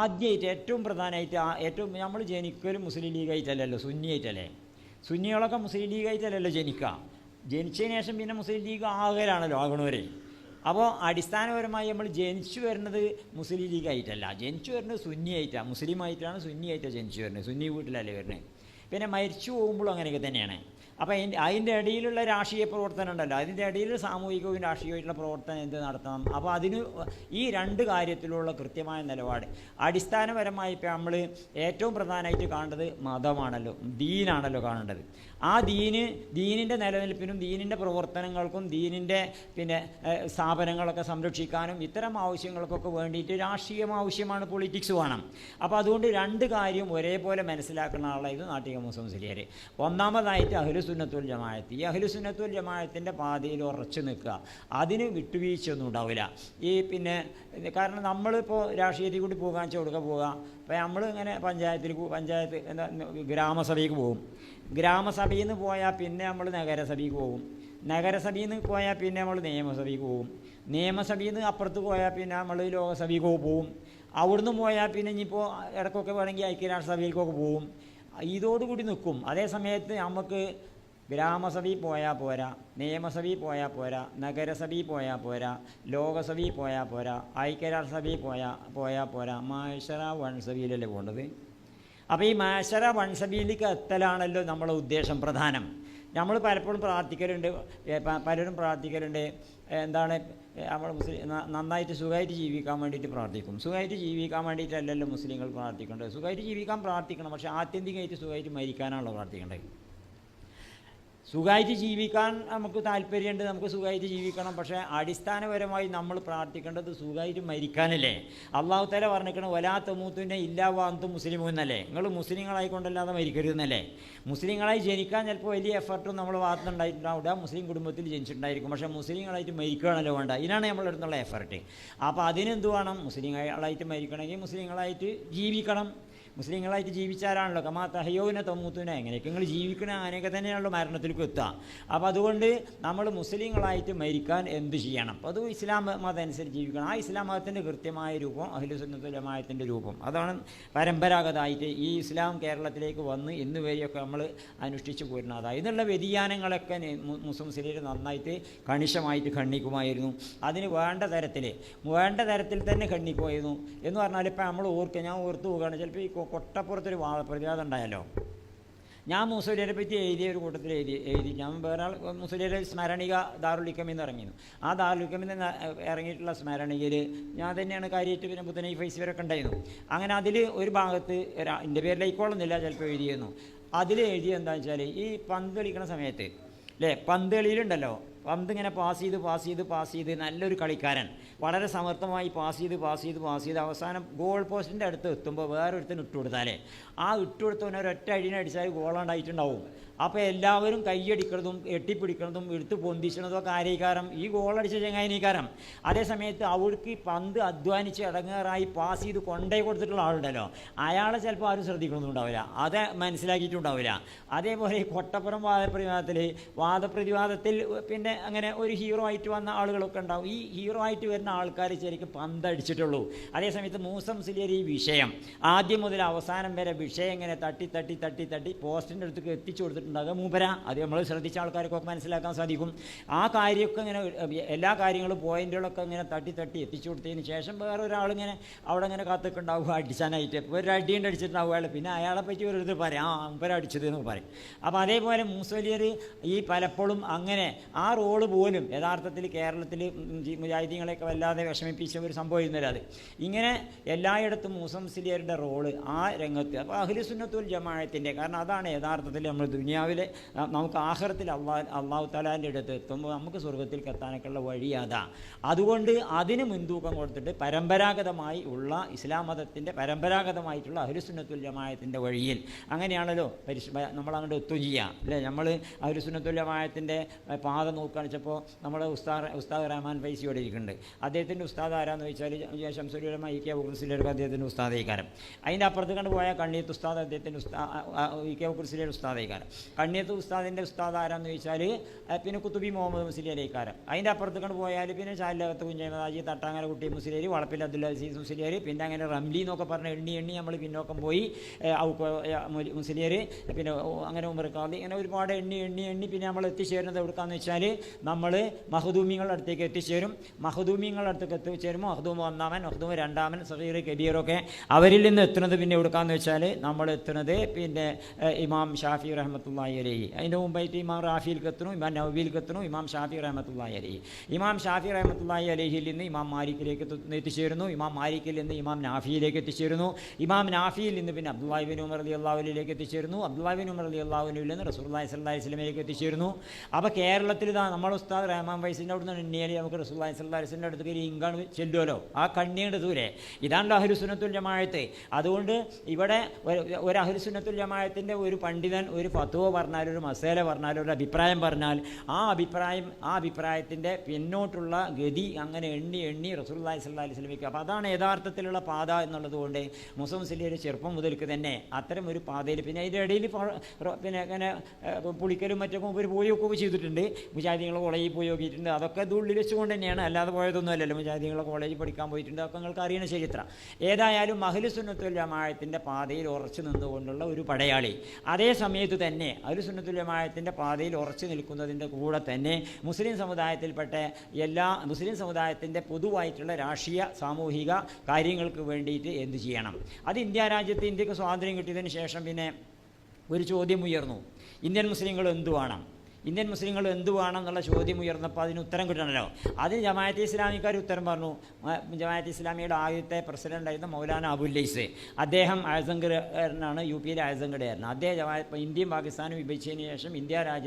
ആദ്യമായിട്ട് ഏറ്റവും പ്രധാനമായിട്ട് ആ ഏറ്റവും നമ്മൾ ജനിക്കലും മുസ്ലിം ലീഗായിട്ടല്ലല്ലോ സുന്നിയായിട്ടല്ലേ സുന്നികളൊക്കെ മുസ്ലിം ലീഗായിട്ടല്ലല്ലോ ജനിക്കുക. ജനിച്ചതിന് ശേഷം പിന്നെ മുസ്ലിം ലീഗ് ആകലാണല്ലോ ആകണവരെ. അപ്പോൾ അടിസ്ഥാനപരമായി നമ്മൾ ജനിച്ചു വരുന്നത് മുസ്ലിം ലീഗായിട്ടല്ല ജനിച്ചു വരുന്നത് സുന്നിയായിട്ടാണ് മുസ്ലിം ആയിട്ടാണ് സുന്നിയായിട്ടാണ് ജനിച്ചു വരുന്നത്. സുന്നി വീട്ടിലല്ലേ വരുന്നത്. പിന്നെ മരിച്ചു പോകുമ്പോഴും അങ്ങനെയൊക്കെ തന്നെയാണ്. അപ്പോൾ അതിന്റെ അതിന്റെ ഇടയിലുള്ള രാഷ്ട്രീയ പ്രവർത്തനം ഉണ്ടല്ലോ. അതിന്റെ ഇടയിൽ സാമൂഹികവും രാഷ്ട്രീയമായിട്ടുള്ള പ്രവർത്തനം എന്ത് നടത്തണം? അപ്പോൾ അതിന് ഈ രണ്ട് കാര്യത്തിലുള്ള കൃത്യമായ നിലപാട്. അടിസ്ഥാനപരമായി ഇപ്പോൾ നമ്മൾ ഏറ്റവും പ്രധാനമായിട്ട് കാണേണ്ടത് മതമാണല്ലോ. ദീനാണല്ലോ കാണേണ്ടത്. ആ ദീന് ദീനിന്റെ നിലനിൽപ്പിനും ദീനിന്റെ പ്രവർത്തനങ്ങൾക്കും ദീനിന്റെ പിന്നെ സ്ഥാപനങ്ങളൊക്കെ സംരക്ഷിക്കാനും ഇത്തരം ആവശ്യങ്ങൾക്കൊക്കെ വേണ്ടിയിട്ട് രാഷ്ട്രീയം ആവശ്യമാണ് പൊളിറ്റിക്സ് വേണം. അപ്പോൾ അതുകൊണ്ട് രണ്ട് കാര്യം ഒരേപോലെ മനസ്സിലാക്കുന്ന ആളായിരുന്നു നാട്ടിക മുസ്ലിം ഒന്നാമതായിട്ട് ഒന്നാമതായിട്ട് അഹ്ലുസുന്നത്തുൽ ജമായത്ത് ഈ അഹ്ലുസുന്നത്തുൽ ജമായത്തിന്റെ പാതയിൽ ഉറച്ചു നിൽക്കുക. അതിന് വിട്ടുവീഴ്ചയൊന്നും ഉണ്ടാവില്ല. ഈ പിന്നെ കാരണം നമ്മളിപ്പോൾ രാഷ്ട്രീയത്തിൽ കൂടി പോകാൻ വെച്ചാൽ പോകാം? അപ്പോൾ നമ്മൾ ഇങ്ങനെ പഞ്ചായത്തിൽ പഞ്ചായത്ത് എന്താ ഗ്രാമസഭയ്ക്ക് പോകും. ഗ്രാമസഭയിൽ നിന്ന് പോയാൽ പിന്നെ നമ്മൾ നഗരസഭയ്ക്ക് പോകും. നഗരസഭയിൽ നിന്ന് പോയാൽ പിന്നെ നമ്മൾ നിയമസഭയ്ക്ക് പോകും. നിയമസഭയിൽ നിന്ന് അപ്പുറത്ത് പോയാൽ പിന്നെ നമ്മൾ ലോകസഭയ്ക്ക് പോകും. അവിടുന്ന് പോയാൽ പിന്നെ ഇനിയിപ്പോൾ ഇടയ്ക്കൊക്കെ വേണമെങ്കിൽ ഐക്യരാഷ്ട്രസഭയിലേക്കൊക്കെ പോകും. ഇതോടുകൂടി നിൽക്കും. അതേ സമയത്ത് നമുക്ക് ഗ്രാമസഭയിൽ പോയാൽ പോരാ നിയമസഭയിൽ പോയാൽ പോരാ നഗരസഭയിൽ പോയാൽ പോരാ ലോകസഭയിൽ പോയാൽ പോരാ ഐക്യരാഷ്ട്രസഭയിൽ പോയാൽ പോയാൽ പോരാ മാഷറ വൺസഭയിലല്ലേ പോകേണ്ടത് അപ്പോൾ ഈ മാഷറ വൺസഭയിലേക്ക് എത്തലാണല്ലോ നമ്മളെ ഉദ്ദേശം പ്രധാനം. നമ്മൾ പലപ്പോഴും പ്രാർത്ഥിക്കലുണ്ട് പലരും പ്രാർത്ഥിക്കലുണ്ട് എന്താണ് നമ്മൾ മുസ്ലിം നന്നായിട്ട് സുഖമായിട്ട് ജീവിക്കാൻ വേണ്ടിയിട്ട് പ്രാർത്ഥിക്കും. സുഖമായിട്ട് ജീവിക്കാൻ വേണ്ടിയിട്ടല്ലല്ലോ മുസ്ലിങ്ങൾ പ്രാർത്ഥിക്കേണ്ടത്. സുഖമായിട്ട് ജീവിക്കാൻ പ്രാർത്ഥിക്കണം പക്ഷേ ആത്യന്തികമായിട്ട് സുഖമായിട്ട് മരിക്കാനാണല്ലോ പ്രാർത്ഥിക്കേണ്ടത്. സുഖമായിട്ട് ജീവിക്കാൻ നമുക്ക് താല്പര്യമുണ്ട് നമുക്ക് സുഖമായിട്ട് ജീവിക്കണം. പക്ഷേ അടിസ്ഥാനപരമായി നമ്മൾ പ്രാർത്ഥിക്കേണ്ടത് സുഖമായിട്ട് മരിക്കാനല്ലേ? അള്ളാഹു തല പറഞ്ഞിരിക്കണം വലാ മൂത്തുവിനെ ഇല്ലാ വാന്തും എന്നല്ലേ? നിങ്ങൾ മുസ്ലിങ്ങളായിക്കൊണ്ടല്ലാതെ മരിക്കരുതെന്നല്ലേ? മുസ്ലിങ്ങളായി ജനിക്കാൻ ചിലപ്പോൾ വലിയ എഫർട്ടും നമ്മൾ ഭാഗത്തുനിന്നുണ്ടായിട്ടുണ്ടാവില്ല മുസ്ലിം കുടുംബത്തിൽ ജനിച്ചിട്ടുണ്ടായിരിക്കും. പക്ഷേ മുസ്ലിങ്ങളായിട്ട് മരിക്കുകയാണല്ലോ വേണ്ട ഇതിനാണ് നമ്മളെടുത്തുള്ള എഫർട്ട്. അപ്പോൾ അതിനെന്ത് വേണം? മുസ്ലിങ്ങളായിട്ട് മരിക്കണമെങ്കിൽ മുസ്ലിങ്ങളായിട്ട് ജീവിക്കണം. മുസ്ലിങ്ങളായിട്ട് ജീവിച്ചാലാണല്ലോ കമാ തഹയോന തമ്മൂത്തുന എങ്ങനെയൊക്കെ നിങ്ങൾ ജീവിക്കണ അങ്ങനെയൊക്കെ തന്നെയാണല്ലോ മരണത്തിലേക്ക് എത്തുക. അപ്പോൾ അതുകൊണ്ട് നമ്മൾ മുസ്ലിങ്ങളായിട്ട് മരിക്കാൻ എന്ത് ചെയ്യണം? അപ്പോൾ അത് ഇസ്ലാം മതം അനുസരിച്ച് ജീവിക്കണം. ആ ഇസ്ലാം മതത്തിന്റെ കൃത്യമായ രൂപം അഖിലുസുന്നത്തുലമായത്തിന്റെ രൂപം. അതാണ് പരമ്പരാഗതമായിട്ട് ഈ ഇസ്ലാം കേരളത്തിലേക്ക് വന്ന് ഇന്ന് വരെയൊക്കെ നമ്മൾ അനുഷ്ഠിച്ചു പോരുന്നത്. അതായത് ഇതിനുള്ള വ്യതിയാനങ്ങളൊക്കെ നെ- മുസ്ലിം മുസ്ലിം നന്നായിട്ട് കണിശമായിട്ട് ഖണ്ഡിക്കുമായിരുന്നു. അതിന് വേണ്ട തരത്തിൽ വേണ്ട തരത്തിൽ തന്നെ ഖണ്ഡിക്കുമായിരുന്നു എന്ന് പറഞ്ഞാൽ ഇപ്പം നമ്മൾ ഓർക്കുക ഞാൻ ഓർത്ത് പോകുകയാണ് ചിലപ്പോൾ ഈ കൊട്ടപ്പുറത്തൊരു വാദപ്രതിവാദം ഉണ്ടായല്ലോ. ഞാൻ മുസലിയരെ പറ്റി എഴുതിയ ഒരു കൂട്ടത്തിൽ എഴുതി എഴുതി ഞാൻ വേറെ ആൾ മുസലിയരെ സ്മരണിക ദാറുലിക്കമിന്ന് ഇറങ്ങിയിരുന്നു ആ ദാറുലിക്കമിന്ന് ഇറങ്ങിയിട്ടുള്ള സ്മരണികയിൽ ഞാൻ തന്നെയാണ് കാര്യമായിട്ട് പിന്നെ ബുധനൈ ഫൈസ് വരെ ഉണ്ടായിരുന്നു. അങ്ങനെ അതിൽ ഒരു ഭാഗത്ത് എന്റെ പേരിലേക്കോളൊന്നുമില്ല ചിലപ്പോൾ എഴുതിയിരുന്നു അതിൽ എഴുതിയ എന്താണെന്ന് വെച്ചാൽ ഈ പന്ത് കളിക്കണ സമയത്ത് അല്ലേ? പന്ത് കളിയിലുണ്ടല്ലോ. പന്ത് ഇങ്ങനെ പാസ് ചെയ്ത് പാസ് ചെയ്ത് പാസ് ചെയ്ത് നല്ലൊരു കളിക്കാരൻ. വളരെ സമർത്ഥമായി പാസ് ചെയ്ത് പാസ് ചെയ്ത് പാസ് ചെയ്ത് അവസാനം ഗോൾ പോസ്റ്റിന്റെ അടുത്ത് എത്തുമ്പോൾ വേറൊരുത്തിന് ഇട്ടുകൊടുത്താലേ. ആ ഇട്ടുകൊടുത്തവനൊരൊറ്റ കൊടുത്തവനെ ഒരൊറ്റ അടിനടിച്ചാൽ ഗോളുണ്ടായിട്ടുണ്ടാവും അപ്പോൾ എല്ലാവരും കൈയടിക്കുന്നതും എട്ടിപ്പിടിക്കുന്നതും എടുത്ത് പൊന്തിച്ചണതും ഒക്കെ ഈ ഗോളടിച്ച ചങ്ങായിനേക്കാരം അതേ സമയത്ത് ഈ പന്ത് അധ്വാനിച്ച് ഇടങ്ങേറായി പാസ് ചെയ്ത് കൊണ്ടേ കൊടുത്തിട്ടുള്ള ആളുണ്ടല്ലോ. അയാളെ ചിലപ്പോൾ ആരും ശ്രദ്ധിക്കണമെന്നുണ്ടാവില്ല അത് മനസ്സിലാക്കിയിട്ടുണ്ടാവില്ല. അതേപോലെ ഈ കൊട്ടപ്പുറം വാദപ്രതിവാദത്തിൽ വാദപ്രതിവാദത്തിൽ പിന്നെ അങ്ങനെ ഒരു ഹീറോ ആയിട്ട് വന്ന ആളുകളൊക്കെ ഉണ്ടാവും. ഈ ഹീറോ ആയിട്ട് വരുന്ന ആൾക്കാർ ശരിക്കും പന്തടിച്ചിട്ടുള്ളൂ. അതേസമയത്ത് മൂസം സിലിയർ ഈ വിഷയം. ആദ്യം മുതൽ അവസാനം വരെ വിഷയം ഇങ്ങനെ തട്ടി തട്ടി തട്ടി തട്ടി പോസ്റ്റിന്റെ അടുത്തേക്ക് എത്തിച്ചു കൊടുത്തിട്ടുണ്ടാകുക മൂപ്പര അത് നമ്മൾ ശ്രദ്ധിച്ച ആൾക്കാർക്കൊക്കെ മനസ്സിലാക്കാൻ സാധിക്കും. ആ കാര്യമൊക്കെ ഇങ്ങനെ എല്ലാ കാര്യങ്ങളും പോയിന്റുകളൊക്കെ ഇങ്ങനെ തട്ടി തട്ടി എത്തിച്ചു കൊടുത്തതിന് ശേഷം വേറെ ഒരാളിങ്ങനെ അവിടെ ഇങ്ങനെ കത്തൊക്കെ ഉണ്ടാവുക അടിച്ചാനായിട്ട് ഒരു അടിയുണ്ട് അടിച്ചിട്ടുണ്ടാവുക പിന്നെ അയാളെ പറ്റി ഓരോരുത്തർ പറയും ആ മൂപ്പര അടിച്ചത് എന്ന് പറയും. അപ്പോൾ അതേപോലെ മൂസലിയർ ഈ പലപ്പോഴും അങ്ങനെ ആ റോൾ പോലും യഥാർത്ഥത്തിൽ കേരളത്തിൽ മുജാഹിദീങ്ങളെയൊക്കെ വല്ലാതെ വിഷമിപ്പിച്ച ഒരു സംഭവം അത്. ഇങ്ങനെ എല്ലായിടത്തും മുസ്ലിം സിലിയറുടെ റോൾ ആ രംഗത്ത് അപ്പോൾ അഖിലു സുന്നത്തുൽ ജമാഅത്തിന്റെ കാരണം അതാണ് യഥാർത്ഥത്തിൽ നമ്മൾ ദുനിയാവിലെ നമുക്ക് ആഹ്റത്തിൽ അള്ളാ അള്ളാഹു താലാന്റെ അടുത്ത് എത്തുമ്പോൾ നമുക്ക് സ്വർഗത്തിൽ എത്താനൊക്കെയുള്ള വഴി അതാ. അതുകൊണ്ട് അതിന് മുൻതൂക്കം കൊടുത്തിട്ട് പരമ്പരാഗതമായി ഉള്ള ഇസ്ലാം മതത്തിന്റെ പരമ്പരാഗതമായിട്ടുള്ള അഹ്ലുസുന്നത്തുൽ ജമാഅത്തിന്റെ വഴിയിൽ. അങ്ങനെയാണല്ലോ പരിശ് നമ്മൾ അങ്ങോട്ട് എത്തുകയും ചെയ്യുക അല്ലേ? നമ്മൾ അഹ്ലുസുന്നത്തുൽ ജമാഅത്തിന്റെ പാത നോക്കുകയാണെന്ന് വെച്ചപ്പോൾ നമ്മുടെ ഉസ്താദ് ഉസ്താദ് റഹ്മാൻ ഫൈസിയോടെ ഇരിക്കുന്നുണ്ട്. അദ്ദേഹത്തിന്റെ ഉസ്താദ് ആരാന്ന് വെച്ചാൽ ഷംസുലമ ഇ കെ കുർസിലേക്ക് അദ്ദേഹത്തിന്റെ ഉസ്താദ് അതിന്റെ അപ്പുറത്ത് കണ്ട് പോയാൽ കണ്ണീത്ത് ഉസ്താദ് അദ്ദേഹത്തിന്റെ ഉസ്താ ഇ കെ കുർസിലെ ഉസ്താദ് കണ്ണിയത്ത് ഉസ്താദിന്റെ ഉസ്താദ് ആരാന്ന് ചോദിച്ചാൽ പിന്നെ കുത്തുബി മുഹമ്മദ് മുസ്ലിയാരേക്കാരൻ അതിന്റെ അപ്പുറത്ത് കണ്ട് പോയാൽ പിന്നെ ചാലിലകത്ത് കുഞ്ഞാജി തട്ടാങ്ങര കുട്ടി മുസ്ലിയാർ വളപ്പിൽ അബ്ദുൽ അസീസ് മുസ്ലിയാർ പിന്നെ അങ്ങനെ റംലി എന്നൊക്കെ പറഞ്ഞ എണ്ണി എണ്ണി നമ്മൾ പിന്നോക്കം പോയി മുസ്ലിയർ പിന്നെ അങ്ങനെ ഉമർക്കാതി ഇങ്ങനെ ഒരുപാട് എണ്ണി എണ്ണി എണ്ണി പിന്നെ നമ്മൾ എത്തിച്ചേരുന്നത് എവിടെക്കാന്ന് വെച്ചാൽ നമ്മൾ മഹദൂമിങ്ങളുടെ അടുത്തേക്ക് എത്തിച്ചേരും. മഹദൂമിങ്ങളുടെ അടുത്തേക്ക് എത്തിച്ചേരുമ്പോൾ മഹദൂമ് ഒന്നാമൻ മഹദൂമ് രണ്ടാമൻ സഹീർ കബീറൊക്കെ അവരിൽ നിന്ന് എത്തുന്നത് പിന്നെ എവിടെക്കാന്ന് വെച്ചാൽ നമ്മൾ എത്തുന്നത് പിന്നെ ഇമാം ഷാഫി റഹ്മത്തുള്ളാഹി അലഹി. അതിന്റെ മുമ്പായിട്ട് ഇമാം റാഫിയിൽ എത്തണം ഇമാം നവബിയിൽ എത്തണം ഇമാം ഷാഫി റഹ്മത്തുള്ളാഹി അലഹി. ഇമാം ഷാഫി റഹ്മത്തുള്ളാഹി അലഹിയിൽ നിന്ന് ഇമാം മാലിക്കിലേക്ക് എത്തു- എത്തിച്ചേരുന്നു ഇമാം മാലിക്കിൽ നിന്ന് ഇമാം നാഫിയിലേക്ക് എത്തിച്ചേരുന്നു ഇമാം നാഫിയിൽ നിന്ന് പിന്നെ അബ്ദുല്ലാഹി ബിൻ ഉമർ അലി അള്ളാഹുലിലേക്ക് എത്തിച്ചേരുന്നു അബ്ദുല്ലാഹി ബിൻ ഉമർ അലി അള്ളാഹുലിൽ നിന്ന് റസൂല്ലാഹി സല്ലാഹി സ്വലമിലേക്ക് എത്തിച്ചേരുന്നു. അപ്പോൾ കേരളത്തിൽ ഇതാ നമ്മുടെ ഉസ്താദ് റഹ്മാൻ വൈസിന്റെ അവിടെ നിന്ന് എണ്ണിയാൽ നമുക്ക് റസൂല്ലാഹി സല്ലാഹി സ്വലിന്റെ അടുത്തേക്ക് ഒരു ഇങ്കാണ് ചെല്ലുമല്ലോ ആ കണ്ണിയുടെ ദൂരെ. ഇതാണ് അഹുരുസുനത്തുൽ ജമായത്ത് അതുകൊണ്ട് ഇവിടെ ഒരു- ഒരു ജമായത്തിന്റെ ഒരു പണ്ഡിതൻ ഒരു ഫത്തുവ പറഞ്ഞാൽ ഒരു മസേല പറഞ്ഞാൽ ഒരു അഭിപ്രായം പറഞ്ഞാൽ ആ അഭിപ്രായം ആ അഭിപ്രായത്തിന്റെ പിന്നോട്ടുള്ള ഗതി അങ്ങനെ എണ്ണി എണ്ണി റസൂല്ലാഹി സ്വല്ലല്ലാഹി അലൈഹി വസല്ലമയ്ക്ക് അപ്പോൾ അതാണ് യഥാർത്ഥത്തിലുള്ള പാത എന്നുള്ളത് കൊണ്ട് മുസ്ലിം സ്ലിയുടെ ചെറുപ്പം മുതൽക്ക് തന്നെ അത്തരം ഒരു പാതയിൽ പിന്നെ അതിന്റെ ഇടയിൽ പിന്നെ അങ്ങനെ പുളിക്കലും മറ്റൊക്കെ ഒരു പോയൊക്കെ ചെയ്തിട്ടുണ്ട്. മുജാദികളെ കോളേജിൽ പോയി നോക്കിയിട്ടുണ്ട്. അതൊക്കെ ഇത് ഉള്ളിൽ വെച്ചുകൊണ്ട് തന്നെയാണ്. അല്ലാതെ പോയതൊന്നും അല്ലല്ലോ. കോളേജിൽ പഠിക്കാൻ പോയിട്ടുണ്ട്. അതൊക്കെ നിങ്ങൾക്ക് അറിയുന്ന ചരിത്രം ഏതായാലും മഹലുസുന്നത്തുൽ പാതയിൽ ഉറച്ചു നിന്നുകൊണ്ടുള്ള ഒരു പടയാളി. അതേ സമയത്ത് തന്നെ അഹലുസുന്നത്തുൽ ജമാഅത്തിന്റെ പാതയിൽ ഉറച്ചു നിൽക്കുന്നതിന്റെ കൂടെ തന്നെ മുസ്ലിം സമുദായത്തിൽപ്പെട്ട എല്ലാ മുസ്ലിം സമുദായത്തിന്റെ പൊതുവായിട്ടുള്ള രാഷ്ട്രീയ സാമൂഹിക കാര്യങ്ങൾക്ക് വേണ്ടിയിട്ട് എന്ത് ചെയ്യണം? അത് ഇന്ത്യ രാജ്യത്ത് ഇന്ത്യയ്ക്ക് സ്വാതന്ത്ര്യം കിട്ടിയതിന് ശേഷം പിന്നെ ഒരു ചോദ്യം ഉയർന്നു. ഇന്ത്യൻ മുസ്ലിങ്ങൾ എന്തുവാണ് വേണം? ഇന്ത്യൻ മുസ്ലിങ്ങൾ എന്ത് വേണം എന്നുള്ള ചോദ്യം ഉയർന്നപ്പോൾ അതിന് ഉത്തരം കിട്ടണമല്ലോ. അതിന് ജമാഅത്ത് ഇസ്ലാമിക്കാർ ഉത്തരം പറഞ്ഞു. ജമാഅത്ത് ഇസ്ലാമിയുടെ ആദ്യത്തെ പ്രസിഡന്റായിരുന്ന മൗലാന അബുല്ലൈസ് അദ്ദേഹം ആയസങ്കറാണ് യു പിയിലെ ആയസങ്കടായിരുന്നു അദ്ദേഹം ഇന്ത്യയും പാകിസ്ഥാനും വിഭജിച്ചതിന് ശേഷം ഇന്ത്യ രാജ്യത്ത്